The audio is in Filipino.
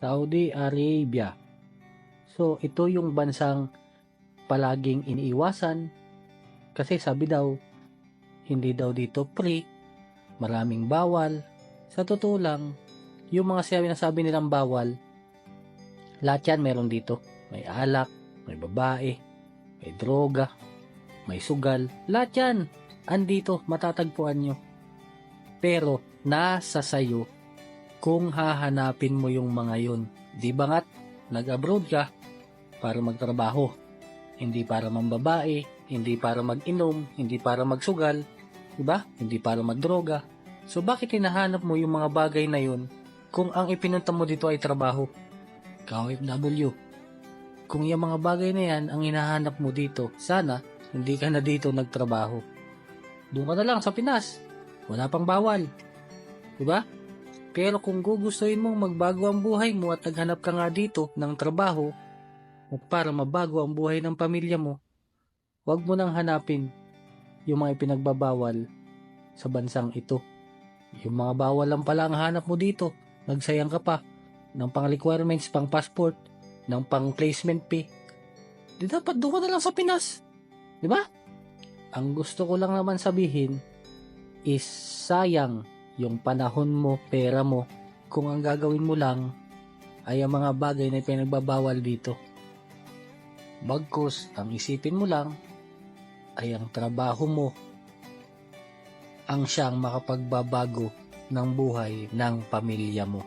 Saudi Arabia. So, ito yung bansang palaging iniiwasan kasi sabi daw, hindi daw dito free, maraming bawal. Sa totoo lang, yung mga sabi na sabi nilang bawal, lahat yan meron dito. May alak, may babae, may droga, may sugal, lahat yan andito, matatagpuan nyo. Pero, nasa sayo kung hahanapin mo yung mga yun. Di ba nga't nag-abroad ka para magtrabaho, hindi para mambabae, hindi para mag-inom, hindi para magsugal, di ba? Hindi para magdroga. So bakit hinahanap mo yung mga bagay na yun kung ang ipinunta mo dito ay trabaho? Ka-OFW. Kung yung mga bagay na yan ang hinahanap mo dito, sana hindi ka na dito nagtrabaho. Doon ka na lang sa Pinas. Wala pang bawal. Di ba? Pero kung gugustuhin mong magbago ang buhay mo at naghanap ka nga dito ng trabaho para mabago ang buhay ng pamilya mo, huwag mo nang hanapin yung mga ipinagbabawal sa bansang ito. Yung mga bawal lang pala ang hanap mo dito. Nagsayang ka pa ng pang requirements, pang passport, ng pang placement fee. Di dapat doon na lang sa Pinas. Di ba? Ang gusto ko lang naman sabihin is sayang yung panahon mo, pera mo, kung ang gagawin mo lang ay ang mga bagay na pinagbabawal dito. Bagkus, ang isipin mo lang ay ang trabaho mo ang siyang makapagbabago ng buhay ng pamilya mo.